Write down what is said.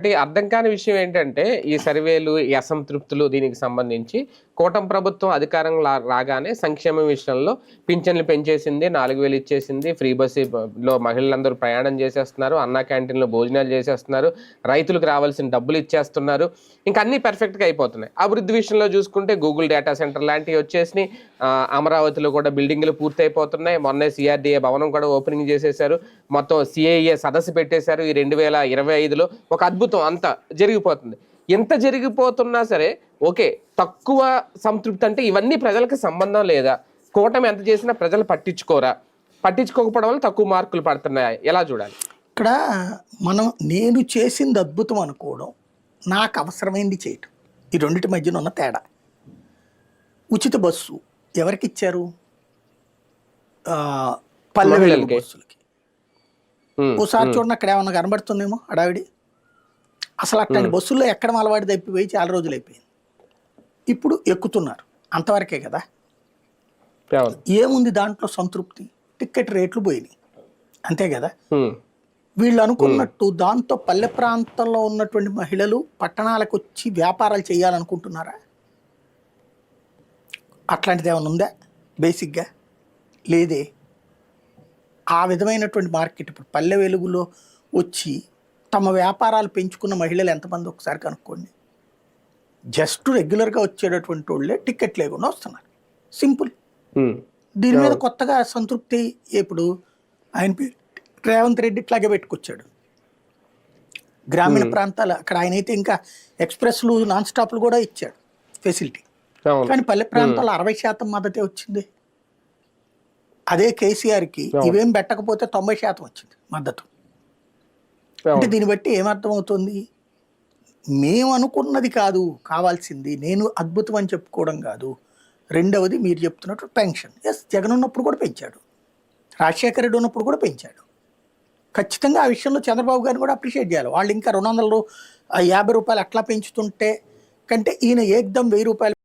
అంటే అర్థం కాని విషయం ఏంటంటే ఈ సర్వేలు ఈ అసంతృప్తులు దీనికి సంబంధించి కూటమి ప్రభుత్వం అధికారం లా- రాగానే సంక్షేమ విషయంలో పింఛన్లు పెంచేసింది నాలుగు వేలు ఇచ్చేసింది ఫ్రీ బస్సులో మహిళలందరూ ప్రయాణం చేసేస్తున్నారు అన్నా క్యాంటీన్లో భోజనాలు చేసేస్తున్నారు రైతులకు రావాల్సిన డబ్బులు ఇచ్చేస్తున్నారు. ఇంకా అన్ని పర్ఫెక్ట్గా అయిపోతున్నాయి. అభివృద్ధి విషయంలో చూసుకుంటే గూగుల్ డేటా సెంటర్ లాంటివి వచ్చేసి అమరావతిలో కూడా బిల్డింగ్లు పూర్తయిపోతున్నాయి. మొన్నే సిఆర్డీఏ భవనం కూడా ఓపెనింగ్ చేసేశారు. మొత్తం సిఐఏ సదస్సు పెట్టేశారు. ఈ రెండు వేల ఇరవై ఐదులో ఒక అద్భుత అంతా జరిగిపోతుంది. ఎంత జరిగిపోతున్నా సరే ఓకే తక్కువ సంతృప్తి అంటే ఇవన్నీ ప్రజలకు సంబంధం లేదా? కూటమి ఎంత చేసినా ప్రజలు పట్టించుకోరా? పట్టించుకోకపోవడం వల్ల తక్కువ మార్కులు పడుతున్నాయి? ఎలా చూడాలి? ఇక్కడ మనం నేను చేసింది అద్భుతం అనుకోవడం నాకు అవసరమైంది చేయటం. ఈ రెండింటి మధ్యన ఉన్న తేడా. ఉచిత బస్సు ఎవరికి ఇచ్చారు? పల్లె. బస్సులకి. ఓసారి చూడండి అక్కడ ఏమన్నా కనబడుతుందేమో అడావిడి అసలు అట్లాంటి బస్సుల్లో ఎక్కడ అలవాటు తప్పిపోయి చాలా రోజులు అయిపోయింది. ఇప్పుడు ఎక్కుతున్నారు అంతవరకే కదా. ఏముంది దాంట్లో సంతృప్తి? టికెట్ రేట్లు పోయినాయి. అంతే కదా? వీళ్ళు అనుకున్నట్టు దాంతో పల్లె ప్రాంతంలో ఉన్నటువంటి మహిళలు పట్టణాలకు వచ్చి వ్యాపారాలు చేయాలనుకుంటున్నారా? అట్లాంటిది ఏమైనా ఉందా? బేసిక్గా? లేదే? ఆ విధమైనటువంటి మార్కెట్ ఇప్పుడు పల్లె వెలుగులో వచ్చి తమ వ్యాపారాలు పెంచుకున్న మహిళలు ఎంతమంది ఒకసారి కనుక్కోండి. జస్ట్ రెగ్యులర్గా వచ్చేటటువంటి వాళ్ళే టికెట్ లేకుండా వస్తున్నారు. సింపుల్. దీని మీద కొత్తగా సంతృప్తి ఇప్పుడు ఆయన రేవంత్ రెడ్డి ఇట్లాగే పెట్టుకొచ్చాడు. గ్రామీణ ప్రాంతాలు అక్కడ ఆయన అయితే ఇంకా ఎక్స్ప్రెస్లు నాన్ స్టాప్లు కూడా ఇచ్చాడు ఫెసిలిటీ. కానీ పల్లె ప్రాంతాల్లో అరవై శాతం మద్దతే వచ్చింది. అదే కేసీఆర్కి ఇవేం పెట్టకపోతే తొంభై శాతం వచ్చింది మద్దతు. అంటే దీన్ని బట్టి ఏమర్థమవుతుంది? మేము అనుకున్నది కాదు కావాల్సింది. నేను అద్భుతం అని చెప్పుకోవడం కాదు. రెండవది మీరు చెప్తున్నట్టు పెన్షన్. ఎస్ జగన్ ఉన్నప్పుడు కూడా పెంచాడు. రాజశేఖర రెడ్డి ఉన్నప్పుడు కూడా పెంచాడు. ఖచ్చితంగా ఆ విషయంలో చంద్రబాబు గారిని కూడా అప్రిషియేట్ చేయాలి. వాళ్ళు ఇంకా రెండు వందల యాభై రూపాయలు అట్లా పెంచుతుంటే కంటే ఈయన ఏకదం వెయ్యి రూపాయలు